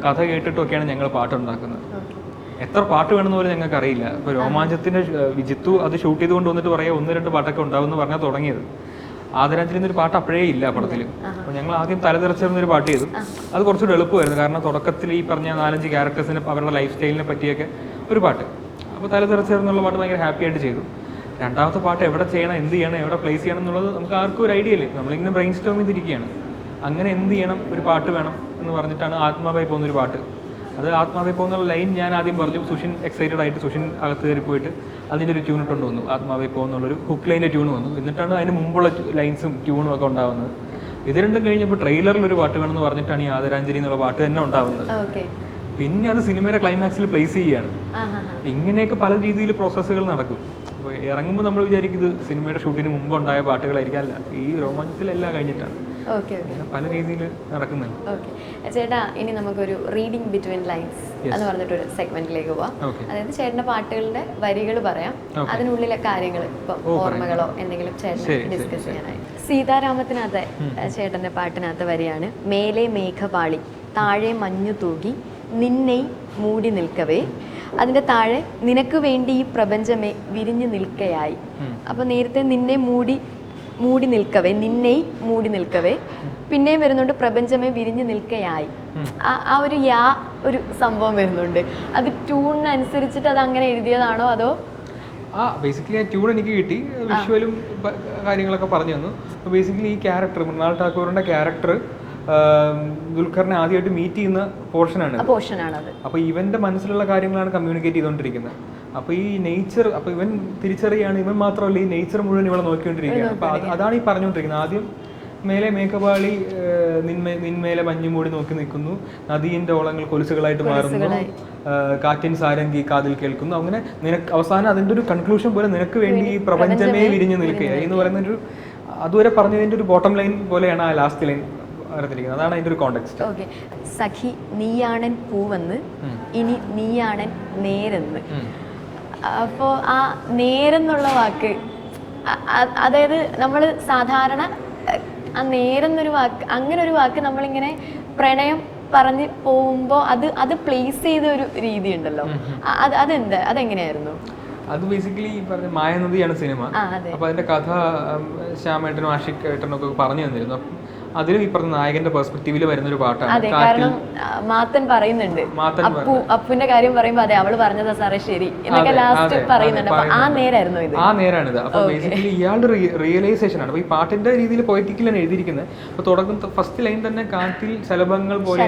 കഥ കേട്ടിട്ടൊക്കെയാണ് ഞങ്ങൾ പാട്ടുണ്ടാക്കുന്നത്. ഉണ്ടാക്കുന്നത് എത്ര പാട്ട് വേണമെന്ന് പോലും ഞങ്ങൾക്ക് അറിയില്ല ഇപ്പോൾ രോമാഞ്ചത്തിന്റെ വിജിത്തു അത് ഷൂട്ട് ചെയ്തുകൊണ്ട് വന്നിട്ട് പറയാം ഒന്ന് രണ്ട് പാട്ടൊക്കെ ഉണ്ടാവുമെന്ന് പറഞ്ഞാൽ തുടങ്ങിയത്. ആദരാഞ്ജലി ഒരു പാട്ട് അപ്പോഴേ ഇല്ല പടത്തിൽ അപ്പോൾ ഞങ്ങൾ ആദ്യം തലതിറച്ചിരുന്നൊരു പാട്ട് ചെയ്തു. അത് കുറച്ചുകൂടി എളുപ്പമായിരുന്നു. കാരണം തുടക്കത്തിൽ ഈ പറഞ്ഞ നാലഞ്ച് ക്യാരക്ടേഴ്സിനെ അവരുടെ ലൈഫ് സ്റ്റൈലിനെ പറ്റിയൊക്കെ ഒരു പാട്ട്. അപ്പോൾ തലതിറച്ചിരുന്നുള്ള പാട്ട് ഭയങ്കര ഹാപ്പി ആയിട്ട് ചെയ്തു. രണ്ടാമത്തെ പാട്ട് എവിടെ ചെയ്യണം എന്ത് ചെയ്യണം എവിടെ പ്ലേസ് ചെയ്യണം എന്നുള്ളത് നമുക്ക് ആർക്കും ഒരു ഐഡിയ ഇല്ലേ? നമ്മളിങ്ങനെ ബ്രെയിൻ സ്റ്റോം ചെയ്തിരിക്കുകയാണ്. അങ്ങനെ എന്ത് ചെയ്യണം ഒരു പാട്ട് വേണം എന്ന് പറഞ്ഞിട്ടാണ് ആത്മാവായി പോകുന്നൊരു പാട്ട്. അത് ആത്മാവെ പോകുന്ന ലൈൻ ഞാൻ ആദ്യം പറഞ്ഞു സുഷിൻ എക്സൈറ്റഡ് ആയിട്ട് സുഷിൻ അകത്ത് കയറി പോയിട്ട് അതിന്റെ ഒരു ട്യൂൺ ഇട്ടുകൊണ്ട് വന്നു. ആത്മാവെ പോകുന്നുള്ളൊരു ഹുക്ക് ലൈന്റെ ട്യൂൺ വന്നു. എന്നിട്ടാണ് അതിന് മുമ്പുള്ള ലൈൻസും ട്യൂണും ഒക്കെ ഉണ്ടാവുന്നത്. ഇത് രണ്ടും കഴിഞ്ഞപ്പോൾ ട്രെയിലറിൽ ഒരു പാട്ട് വേണമെന്ന് പറഞ്ഞിട്ടാണ് ഈ ആദരാഞ്ജലി എന്നുള്ള പാട്ട് തന്നെ ഉണ്ടാവുന്നത്. പിന്നെ അത് സിനിമയുടെ ക്ലൈമാക്സിൽ പ്ലേസ് ചെയ്യുകയാണ്. ഇങ്ങനെയൊക്കെ പല രീതിയിൽ പ്രോസസ്സുകൾ നടക്കും. അപ്പോൾ ഇറങ്ങുമ്പോൾ നമ്മൾ വിചാരിക്കുന്നത് സിനിമയുടെ ഷൂട്ടിന് മുമ്പ് ഉണ്ടായ പാട്ടുകളായിരിക്കും അല്ല ഈ രോമാഞ്ചത്തിലെല്ലാം കഴിഞ്ഞിട്ടാണ്. പല രീതിയിൽ നടക്കുന്നുണ്ട്. ചേട്ടാ ഇനി നമുക്കൊരു റീഡിംഗ് ബിറ്റ്വീൻ ലൈൻസ് എന്ന് പറഞ്ഞിട്ടൊരു സെഗ്മെന്റിലേക്ക് പോവാം. അതായത് ചേട്ടന്റെ പാട്ടുകളുടെ വരികൾ പറയാം. അതിനുള്ളിലെ കാര്യങ്ങൾ ഇപ്പം ഓർമ്മകളോ എന്തെങ്കിലും ചേട്ടൻ ഡിസ്കസ് ചെയ്യാനായി സീതാരാമത്തിനകത്തെ ചേട്ടന്റെ പാട്ടിനകത്തെ വരിയാണ്. മേലെ മേഘപാളി താഴെ മഞ്ഞു തൂകി നിന്നെ മൂടി നിൽക്കവേ. അതിന്റെ താഴെ നിനക്ക് വേണ്ടി ഈ പ്രപഞ്ചമേ വിരിഞ്ഞു നിൽക്കയായി. അപ്പോൾ അപ്പൊ നേരത്തെ നിന്നെ മൂടി മൂടി നിൽക്കവേ നിന്നെ മൂടി നിൽക്കവേ. പിന്നെയും വരുന്നുണ്ട് പ്രപഞ്ചമേ വിരിഞ്ഞു നിൽക്കയായി. ആ ഒരു യാ ഒരു സംഭവം വരുന്നുണ്ട്. അത് ട്യൂണിനനുസരിച്ചിട്ട് അത് അങ്ങനെ എഴുതിയതാണോ അതോ? ആ ബേസിക്കലി ഞാൻ ട്യൂൺ എനിക്ക് കിട്ടി. വിഷ്വലും കാര്യങ്ങളൊക്കെ പറഞ്ഞു തന്നു. ബേസിക്കലി ഈ ക്യാരക്ടർ മൃണാൾ ടാക്കൂറിന്റെ ക്യാരക്ടർ ദുൽഖറിനെ ആദ്യമായിട്ട് മീറ്റ് ചെയ്യുന്ന പോർഷനാണ് പോർഷനാണത് അപ്പോൾ ഇവന്റെ മനസ്സിലുള്ള കാര്യങ്ങളാണ് കമ്മ്യൂണിക്കേറ്റ് ചെയ്തുകൊണ്ടിരിക്കുന്നത്. അപ്പോൾ ഈ നേച്ചർ അപ്പോൾ ഇവൻ തിരിച്ചറിയാണ് ഇവൻ മാത്രമല്ല ഈ നേച്ചർ മുഴുവൻ ഇവളെ നോക്കിക്കൊണ്ടിരിക്കുകയാണ്. അപ്പോൾ അതാണ് ഈ പറഞ്ഞുകൊണ്ടിരിക്കുന്നത്. ആദ്യം മേലെ മേഘപാളി നിന്മേ നിന്മേലെ മഞ്ഞുമൂടി നോക്കി നിൽക്കുന്നു. നദീന്റെ ഓളങ്ങൾ കൊലുസുകളായിട്ട് മാറുന്നു. കാറ്റിൻ സാരംഗി കാതിൽ കേൾക്കുന്നു. അങ്ങനെ നിനക്ക് അവസാനം അതിന്റെ ഒരു കൺക്ലൂഷൻ പോലെ നിനക്ക് വേണ്ടി ഈ പ്രപഞ്ചമേ വിരിഞ്ഞു നിൽക്കുക എന്ന് പറയുന്ന ഒരു അതുവരെ പറഞ്ഞതിന്റെ ഒരു ബോട്ടം ലൈൻ പോലെയാണ് ആ ലാസ്റ്റ് ലൈൻ പറഞ്ഞിരിക്കുന്നത് അതാണ് അതിന്റെ ഒരു കോണ്ടെക്സ്റ്റ് ഓക്കെ സഖി നീയാണൻ പൂവെന്ന് ഇനി നീയാണൻ നേരെന്ന്. അപ്പോൾ ആ നേരെന്നുള്ള വാക്ക് അതായത് നമ്മൾ സാധാരണ ആ നേരെന്നൊരു വാക്ക് അങ്ങനെ ഒരു വാക്ക് നമ്മളിങ്ങനെ പ്രണയം പറഞ്ഞ് പോകുമ്പോൾ അത് അത് പ്ലേസ് ചെയ്ത ഒരു രീതി ഉണ്ടല്ലോ അത് അതെന്താ? അതെങ്ങനെയായിരുന്നു? അത് ബേസിക്കലി ഈ പറഞ്ഞ മായനദിയാണ് സിനിമ. അപ്പൊ അതിന്റെ കഥ ശ്യാമേട്ടനും ആഷിക് ഏട്ടനും ഒക്കെ പറഞ്ഞു തന്നിരുന്നു. അതിലും ഈ പറഞ്ഞ നായകന്റെ പെർസ്പെക്റ്റീവിൽ വരുന്ന ഒരു പാട്ടാണ്. അതെ കാരണം മാത്തൻ പറയുന്നുണ്ട്. അപ്പു അപ്പുവിന്റെ കാര്യം പറയുമ്പോ അതെ അവൾ പറഞ്ഞതാ സാറേ ശരി. എന്നൊക്കെ ലാസ്റ്റ് പറയുന്നുണ്ട്. അപ്പൊ ആ നേരായിരുന്നു ഇത്. ആ നേരാണിത്. അപ്പൊ ബേസിക്കലി ഇയാളുടെ റിയലൈസേഷൻ ആണ്. അപ്പൊ ഈ പാട്ടിന്റെ രീതിയിൽ പോയറ്റിക്കലാണ് എഴുതിയിരിക്കുന്നത് അപ്പൊ തുടക്കം ഫസ്റ്റ് ലൈൻ തന്നെ കാറ്റിൽ ശലഭങ്ങൾ പോലെ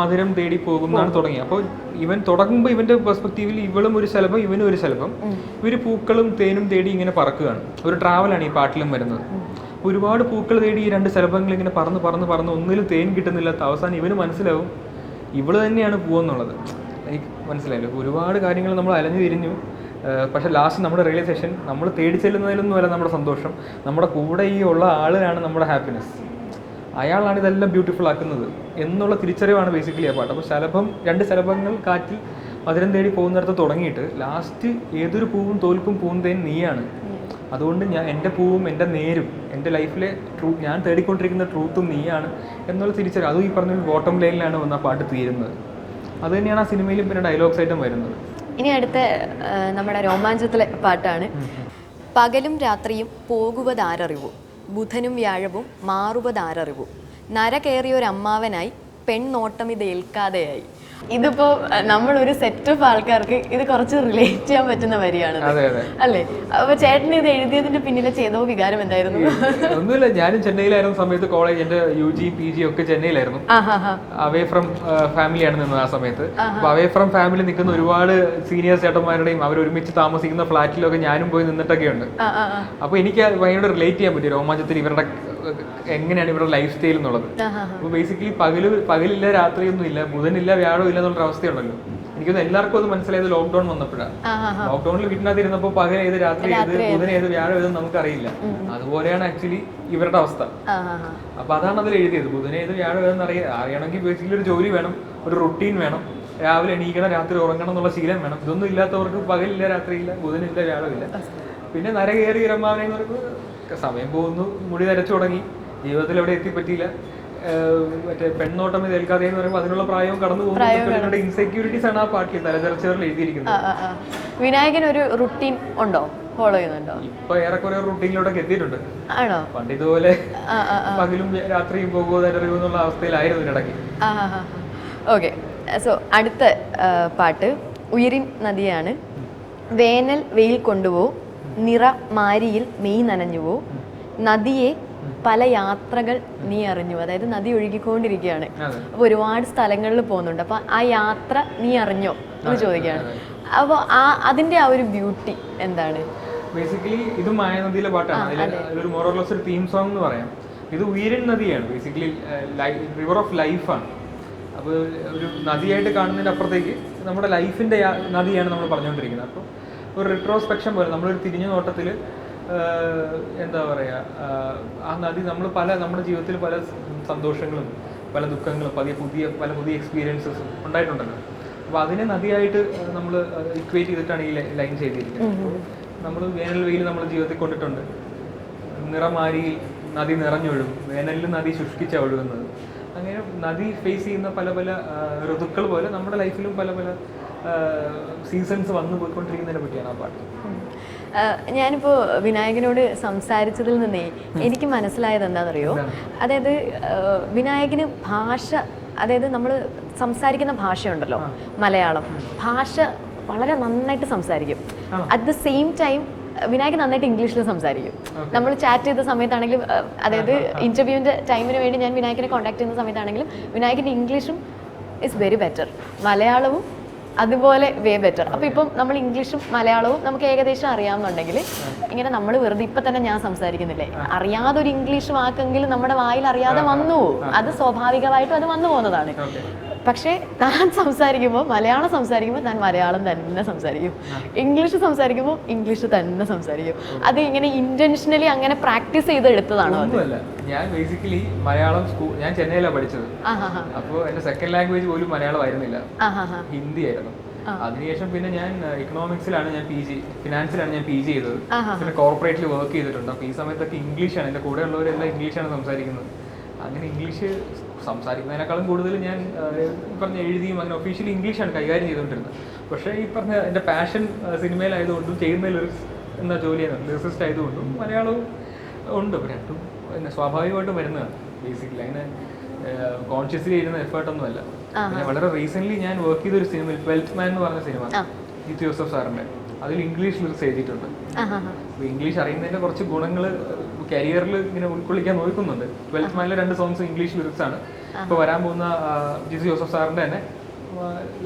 മധുരം തേടി പോകുന്നതാണ് തുടങ്ങി. അപ്പൊ ഇവൻ തുടങ്ങുമ്പോൾ ഇവന്റെ പെർസ്പെക്റ്റീവിൽ ഇവളും ഒരു ശലഭം ഇവനും ഒരു ശലഭം. ഇവർ പൂക്കളും തേനും തേടി ഇങ്ങനെ പറക്കുകയാണ്. ഒരു ട്രാവലാണ് ഈ പാട്ടിലും വരുന്നത്. ഒരുപാട് പൂക്കൾ തേടി ഈ രണ്ട് ശലഭങ്ങൾ ഇങ്ങനെ പറന്ന് പറന്ന് പറന്ന് ഒന്നിലും തേൻ കിട്ടുന്നില്ലാത്ത അവസാനം ഇവന് മനസ്സിലാവും. ഇവൾ തന്നെയാണ് പൂവെന്നുള്ളത്. എനിക്ക് മനസ്സിലായല്ലോ. ഒരുപാട് കാര്യങ്ങൾ നമ്മൾ അലഞ്ഞു തിരിഞ്ഞു. പക്ഷെ ലാസ്റ്റ് നമ്മുടെ റിയലൈസേഷൻ നമ്മൾ തേടി ചെല്ലുന്നതിലൊന്നും അല്ല നമ്മുടെ സന്തോഷം. നമ്മുടെ കൂടെ ഈ ഉള്ള ആളിലാണ് നമ്മുടെ ഹാപ്പിനെസ് അയാളാണ് ഇതെല്ലാം ബ്യൂട്ടിഫുൾ ആക്കുന്നത് എന്നുള്ള തിരിച്ചറിവാണ് ബേസിക്കലി ആ പാട്ട്. അപ്പോൾ ശലഭം രണ്ട് ശലഭങ്ങൾ കാറ്റിൽ മധുരം തേടി പോകുന്നിടത്ത് തുടങ്ങിയിട്ട് ലാസ്റ്റ് ഏതൊരു പൂവും തോൽക്കും പൂന്തേൻ നീയാണ്. അതുകൊണ്ട് ഞാൻ എന്റെ പൂവും എന്റെ നേരും എന്റെ ലൈഫിലെ ട്രൂ ഞാൻ തേടിക്കൊണ്ടിരിക്കുന്ന ട്രൂത്തും നീയാണ് എന്നുള്ള തിരിച്ചറി അതും ഈ പറഞ്ഞ ബോട്ടം ലൈനിലാണ് വന്ന ആ പാട്ട് തീരുന്നത്. അത് തന്നെയാണ് ആ സിനിമയിലും പിന്നെ ഡയലോഗ്സ് ആയിട്ടും വരുന്നത്. ഇനി അടുത്ത നമ്മുടെ രോമാഞ്ചത്തിലെ പാട്ടാണ്. പകലും രാത്രിയും പോകുവതാരറിവു. ബുധനും വ്യാഴവും മാറുവതാരറിവു. നര കയറിയൊരമ്മാവനായി പെൺനോട്ടം ഇത് ഏൽക്കാതെയായി ഇതിപ്പോ നമ്മൾ ഒരു സെറ്റ് ഓഫ് ആൾക്കാർക്ക് ഇത് കുറച്ച് റിലേറ്റ് ചെയ്യാൻ പറ്റുന്ന വരിയാണ് അല്ലേ? അപ്പൊ ചേട്ടൻ ഇത് എഴുതിയതിന്റെ പിന്നിലെ ചെയ്തോ വികാരം എന്തായിരുന്നു? ഒന്നുമില്ല ഞാനും ചെന്നൈയിലായിരുന്ന സമയത്ത് കോളേജ് എന്റെ യു ജി പി ജി ഒക്കെ ചെന്നൈയിലായിരുന്നു അവേ ഫ്രം ഫാമിലിയാണ് നിന്നത് ആ സമയത്ത്. അപ്പൊ അവേ ഫ്രം ഫാമിലി നിൽക്കുന്ന ഒരുപാട് സീനിയർ ചേട്ടന്മാരുടെയും അവർ ഒരുമിച്ച് താമസിക്കുന്ന ഫ്ലാറ്റിലൊക്കെ ഞാനും പോയി നിന്നിട്ടൊക്കെ ഉണ്ട് അപ്പൊ എനിക്ക് ഭയങ്കര റിലേറ്റ് ചെയ്യാൻ പറ്റും. രോമാഞ്ചത്തിൽ ഇവരുടെ എങ്ങനെയാണ് ഇവിടെ ലൈഫ് സ്റ്റൈൽ എന്നുള്ളത്? അപ്പോൾ ബേസിക്കലി പകൽ പകലില്ല രാത്രിയൊന്നും ഇല്ല ബുധനില്ല വ്യാഴം ഇല്ല എന്നുള്ള അവസ്ഥയുണ്ടല്ലോ. എനിക്കൊന്ന് എല്ലാവർക്കും അത് മനസ്സിലായത് ലോക്ക്ഡൌൺ വന്നപ്പോഴാണ് ലോക്ക്ഡൌണിൽ വീട്ടിനകത്ത് ഇരുന്നപ്പോൾ പകൽ ഏത് രാത്രി ഏത് ബുധൻ ഏത് വ്യാഴം ഏത് നമുക്കറിയില്ല. അതുപോലെയാണ് ആക്ച്വലി ഇവരുടെ അവസ്ഥ. അപ്പൊ അതാണ് അതിൽ എഴുതിയത്. ബുധന ഏത് വ്യാഴം ഏതെന്ന് അറിയാം അറിയണമെങ്കിൽ ബേസിക്കലി ഒരു ജോലി വേണം ഒരു റുട്ടീൻ വേണം. രാവിലെ എണീക്കണം രാത്രി ഉറങ്ങണം എന്നുള്ള ശീലം വേണം. ഇതൊന്നും ഇല്ലാത്തവർക്ക് പകലില്ല രാത്രിയില്ല ബുധനില്ല വ്യാഴമില്ല. പിന്നെ നരകേറി എന്ന് പറയുമ്പോൾ സമയം പോകുന്നു. മുടി നരച്ചു തുടങ്ങി. ജീവിതത്തിൽ എവിടെ എത്തിപ്പറ്റിയില്ല മറ്റേ പെണ്ണോട്ടം ഇത് ഏൽക്കാതെ എന്ന് പറയുമ്പോൾ അതിനുള്ള പ്രായവും കടന്നു പോകുന്നു. ഇൻസെക്യൂരിറ്റീസ് ആണ് ആ പാട്ടിൽ തലചർച്ചകളിൽ എഴുതിയിരിക്കുന്നത്. വിനായകൻ ഒരു റുട്ടീൻ ഉണ്ടോ? ഫോളോ ചെയ്യുന്നുണ്ടോ? ഇപ്പൊ ഏറെക്കുറെ റുട്ടീനിലൂടെ എത്തിയിട്ടുണ്ട്. ആണോ? പണ്ട് ഇതുപോലെ പകലും രാത്രിയും പോകുമോ തരറിയോ എന്നുള്ള അവസ്ഥയിലായിരുന്നു ഇടയ്ക്ക് ഓക്കെ സോ അടുത്ത പാട്ട്. ഉയരിൻ നദിയാണ്. വേനൽ വെയിൽ കൊണ്ടുപോ നിറ മാരിയിൽ മെയ് നനഞ്ഞുവോ നദിയെ പല യാത്രകൾ നീ അറിഞ്ഞു അതായത് നദി ഒഴുകിക്കൊണ്ടിരിക്കുകയാണ്. അപ്പൊ അപ്പോൾ ഒരുപാട് സ്ഥലങ്ങളിൽ പോകുന്നുണ്ട്. അപ്പോൾ ആ യാത്ര നീ അറിഞ്ഞോ എന്ന് ചോദിക്കുകയാണ്. അപ്പോൾ ആ അതിന്റെ ആ ഒരു ബ്യൂട്ടി എന്താണ്? ബേസിക്കലി ഇത് മായനദിയിലെ പാട്ടാണ്. അതിൽ ഒരു മോറോർലെസ് ഒരു തീം സോങ് എന്ന് പറയാം. ഇത് ഉയരൻ നദിയാണ്. ബേസിക്കലി റിവർ ഓഫ് ലൈഫാണ് അപ്പോൾ ഒരു നദിയായിട്ട് കാണുന്നതിന്റെ അപ്പുറത്തേക്ക് നമ്മുടെ ലൈഫിന്റെ നദിയാണ് നമ്മൾ പറഞ്ഞുകൊണ്ടിരിക്കുന്നത്. അപ്പോൾ ഒരു റിട്രോസ്പെക്ഷൻ പോലെ. നമ്മളൊരു തിരിഞ്ഞ നോട്ടത്തിൽ എന്താ പറയുക ആ നദി നമ്മൾ പല നമ്മുടെ ജീവിതത്തിൽ പല സന്തോഷങ്ങളും പല ദുഃഖങ്ങളും പല പുതിയ പല പുതിയ എക്സ്പീരിയൻസസും ഉണ്ടായിട്ടുണ്ടല്ലോ. അപ്പോൾ അതിനെ നദിയായിട്ട് നമ്മൾ ഇക്വേറ്റ് ചെയ്തിട്ടാണ് ഈ ലൈൻ ചെയ്തിരിക്കുന്നത്. നമ്മൾ വേനൽ വെയിൽ നമ്മൾ ജീവിതത്തിൽ കൊണ്ടിട്ടുണ്ട്. നിറമാരിയിൽ നദി നിറഞ്ഞൊഴുകും. വേനലിൽ നദി ശുഷ്കിച്ച ഒഴുകുന്നത്. അങ്ങനെ നദി ഫേസ് ചെയ്യുന്ന പല പല ഋതുക്കൾ പോലെ നമ്മുടെ ലൈഫിലും പല പല സീസൺസ് വന്നു പോയിക്കൊണ്ടിരിക്കുന്നതിനെ പറ്റിയാണ് ആ പാട്ട്. ഞാനിപ്പോൾ വിനായകനോട് സംസാരിച്ചതിൽ നിന്നേ എനിക്ക് മനസ്സിലായത് എന്താണെന്നറിയോ? അതായത് വിനായകന് ഭാഷ അതായത് നമ്മൾ സംസാരിക്കുന്ന ഭാഷയുണ്ടല്ലോ മലയാളം. ഭാഷ വളരെ നന്നായിട്ട് സംസാരിക്കും. At the same time Vinayakan നന്നായിട്ട് ഇംഗ്ലീഷിൽ സംസാരിക്കും. നമ്മൾ ചാറ്റ് ചെയ്ത സമയത്താണെങ്കിലും അതായത് ഇന്റർവ്യൂവിന്റെ ടൈമിന് വേണ്ടി ഞാൻ വിനായകനെ കോൺടാക്ട് ചെയ്യുന്ന സമയത്താണെങ്കിലും വിനായകന്റെ ഇംഗ്ലീഷും ഇസ് വെരി ബെറ്റർ മലയാളവും അതുപോലെ വേ ബെറ്റർ അപ്പോൾ ഇപ്പം നമ്മൾ ഇംഗ്ലീഷും മലയാളവും നമുക്ക് ഏകദേശം അറിയാമെന്നുണ്ടെങ്കിൽ ഇങ്ങനെ നമ്മൾ വെറുതെ ഇപ്പം തന്നെ ഞാൻ സംസാരിക്കുന്നില്ലേ? അറിയാതെ ഒരു ഇംഗ്ലീഷ് വാക്കെങ്കിലും നമ്മുടെ വായിൽ അറിയാതെ വന്നു പോകും അത് സ്വാഭാവികമായിട്ടും അത് വന്നു പോകുന്നതാണ്. പക്ഷേ താൻ സംസാരിക്കുമ്പോൾ മലയാളം സംസാരിക്കുമ്പോൾ താൻ മലയാളം തന്നെ സംസാരിക്കും. ഇംഗ്ലീഷ് സംസാരിക്കുമ്പോൾ ഇംഗ്ലീഷ് തന്നെ സംസാരിക്കും. അത് ഇങ്ങനെ ഇന്റൻഷനലി അങ്ങനെ പ്രാക്ടീസ് ചെയ്ത് എടുത്തതാണോ ഞാൻ ബേസിക്കലി മലയാളം സ്കൂൾ ഞാൻ ചെന്നൈയിലാണ് പഠിച്ചത്. അപ്പോൾ എന്റെ സെക്കൻഡ് ലാംഗ്വേജ് പോലും മലയാളം ആയിരുന്നില്ല. ആ ഹാ ഹാ ഹിന്ദി ആയിരുന്നു. അതിനുശേഷം പിന്നെ ഞാൻ ഇക്കണോമിക്സിലാണ് ഞാൻ പി ജി ഫിനാൻസിലാണ് ഞാൻ പി ജി ചെയ്തത്. പിന്നെ കോർപ്പറേറ്റിൽ വർക്ക് ചെയ്തിട്ടുണ്ട്. അപ്പോൾ ഈ സമയത്തൊക്കെ ഇംഗ്ലീഷാണ് എന്റെ കൂടെ ഉള്ളവരെല്ലാം ഇംഗ്ലീഷാണ് സംസാരിക്കുന്നത്. അങ്ങനെ ഇംഗ്ലീഷ് സംസാരിക്കുന്നതിനേക്കാളും കൂടുതൽ ഞാൻ പറഞ്ഞ എഴുതിയും അങ്ങനെ ഒഫീഷ്യലി ഇംഗ്ലീഷാണ് കൈകാര്യം ചെയ്തുകൊണ്ടിരുന്നത്. പക്ഷേ ഈ പറഞ്ഞ എന്റെ പാഷൻ സിനിമയിലായതുകൊണ്ടും ചെയ്യുന്ന ലിറിക്സ് എന്ന ജോലിയാണ് ലിറിസിസ്റ്റ് ആയതുകൊണ്ടും മലയാളവും ഉണ്ട്. രണ്ടും പിന്നെ സ്വാഭാവികമായിട്ടും വരുന്നതാണ്. ബേസിക്കലി അങ്ങനെ കോൺഷ്യസ്ലി ചെയ്യുന്ന എഫേർട്ടൊന്നും അല്ല. പിന്നെ വളരെ റീസെന്റ് ഞാൻ വർക്ക് ചെയ്ത ഒരു സിനിമ ട്വൽത്ത് മാൻ എന്ന് പറഞ്ഞ സിനിമ. ജിത്തു ജോസഫ് സാറിന്റെ. അതിൽ ഇംഗ്ലീഷ് ലിറിക്സ് എഴുതിയിട്ടുണ്ട്. ഇംഗ്ലീഷ് അറിയുന്നതിന്റെ കുറച്ച് ഗുണങ്ങൾ കരിയറിൽ ഇങ്ങനെ ഉൾക്കൊള്ളിക്കാൻ നോക്കുന്നുണ്ട്. ട്വൽത്ത് മൈനിലെ രണ്ട് സോങ്സ് ഇംഗ്ലീഷ് ലിറിക്സ് ആണ്. ഇപ്പോൾ വരാൻ പോകുന്ന ജിസി ജോസഫ് സാറിന്റെ തന്നെ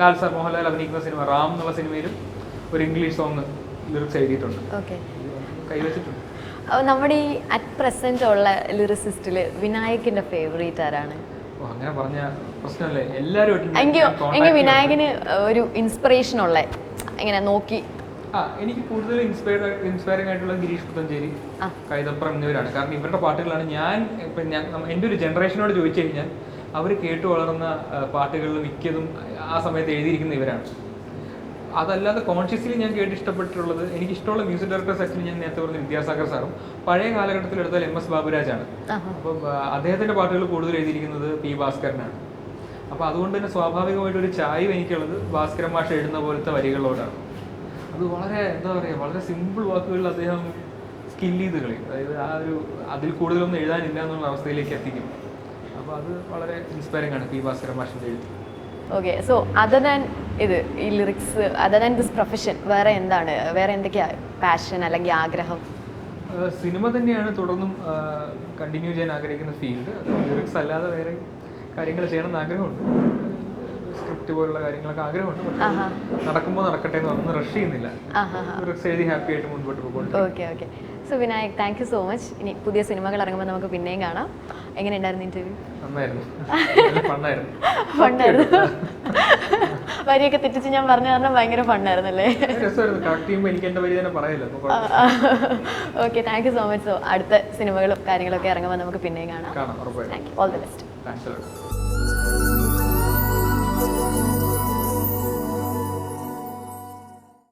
ലാൽ സാർ മോഹൻലാൽ അഭിനയിക്കുന്ന സിനിമ റാം എന്നുള്ള സിനിമയിലും ഒരു ഇംഗ്ലീഷ് സോങ് ലിറിക്സ് എഴുതിയിട്ടുണ്ട്. കൈവച്ചിട്ടുണ്ട്. നമ്മുടെ ഈ അറ്റ് പ്രസന്റ് ഉള്ള ലിറിസിസ്റ്റിൽ വിനായകിന്റെ ഫേവറേറ്റ് ആരാണ്? അങ്ങനെ പറഞ്ഞ പ്രശ്നമല്ലേ? എല്ലാവരും എങ്കിൽ വിനായകന് ഒരു ഇൻസ്പിറേഷൻ ഉള്ള ഇങ്ങനെ നോക്കി എനിക്ക് കൂടുതൽ ഇൻസ്പയർഡ് ഇൻസ്പയറിംഗ് ആയിട്ടുള്ള ഗിരീഷ് പുത്തഞ്ചേരി. കൈതപ്രം എന്നിവരാണ്. കാരണം ഇവരുടെ പാട്ടുകളാണ് ഞാൻ ഇപ്പം ഞാൻ എന്റെ എന്റെ ഒരു ജനറേഷനോട് ചോദിച്ചു കഴിഞ്ഞാൽ അവർ കേട്ടു വളർന്ന പാട്ടുകളിൽ മിക്കതും ആ സമയത്ത് എഴുതിയിരിക്കുന്ന ഇവരാണ്. അതല്ലാതെ കോൺഷ്യസ്ലി ഞാൻ കേട്ട് ഇഷ്ടപ്പെട്ടിട്ടുള്ളത് എനിക്ക് ഇഷ്ടമുള്ള മ്യൂസിക് ഡയറക്ടർ സെക്ഷനിൽ ഞാൻ നേരത്തെ പറഞ്ഞ വിദ്യാസാഗർ സാറും പഴയ കാലഘട്ടത്തിൽ എടുത്താൽ എം എസ് ബാബുരാജാണ്. അപ്പം അദ്ദേഹത്തിന്റെ പാട്ടുകൾ കൂടുതൽ എഴുതിയിരിക്കുന്നത് പി ഭാസ്കരനാണ്. അപ്പോൾ അതുകൊണ്ട് തന്നെ സ്വാഭാവികമായിട്ട് ഒരു ചായ്വ് എനിക്കുള്ളത് ഭാസ്കരൻ മാഷ എഴുതുന്ന പോലത്തെ വരികളോടാണ്. അത് വളരെ എന്താ പറയുക വളരെ സിമ്പിൾ വാക്കുകളിൽ അദ്ദേഹം സ്കിൽ ചെയ്ത് കളയും. അതായത് ആ ഒരു അതിൽ കൂടുതലൊന്നും എഴുതാനില്ല എന്നുള്ള അവസ്ഥയിലേക്ക് എത്തിക്കും. അപ്പോൾ അത് വളരെ ഇൻസ്പയറിംഗ് ആണ് പി ഭാസ്കരൻ ഭാഷന്റെ എഴുത്ത്. ഓക്കെ സോ അതർ ദാൻ ഇത് ഈ lyrics other than this profession വേറെ എന്താണ് വേറെ എന്തൊക്കെയാ പാഷൻ അല്ലെങ്കിൽ ആഗ്രഹം? സിനിമ തന്നെയാണ് തുടർന്നും കണ്ടിന്യൂ ചെയ്യാൻ ആഗ്രഹിക്കുന്ന ഫീൽഡ് ലിറിക്സ് അല്ലാതെ വേറെ കാര്യങ്ങൾ ചെയ്യണമെന്ന് ആഗ്രഹമുണ്ട്. സ്ക്രിപ്റ്റ് പോലുള്ള കാര്യങ്ങളൊക്കെ ആഗ്രഹമുണ്ട്. നടക്കുമ്പോൾ നടക്കട്ടെ എന്ന് പറഞ്ഞ് റഷ് ചെയ്യുന്നില്ല. എഴുതി ഹാപ്പി ആയിട്ട് മുൻപോട്ട് പോകുന്നുണ്ട് okay okay so Vinayak thank you so much ഇനി പുതിയ സിനിമകൾ ഇറങ്ങുമ്പോൾ നമുക്ക് പിന്നെയും കാണാം. എങ്ങനെ ഉണ്ടായിരുന്നു ഇന്റർവ്യൂ ഫണ്ടായിരുന്നു വരിയൊക്കെ തെറ്റിച്ച് ഞാൻ പറഞ്ഞു കാരണം ഭയങ്കര ഫണ്ടായിരുന്നു അല്ലേ okay thank you so much so അടുത്ത സിനിമകളും കാര്യങ്ങളൊക്കെ ഇറങ്ങുമ്പോൾ നമുക്ക് പിന്നെയും കാണാം. All the best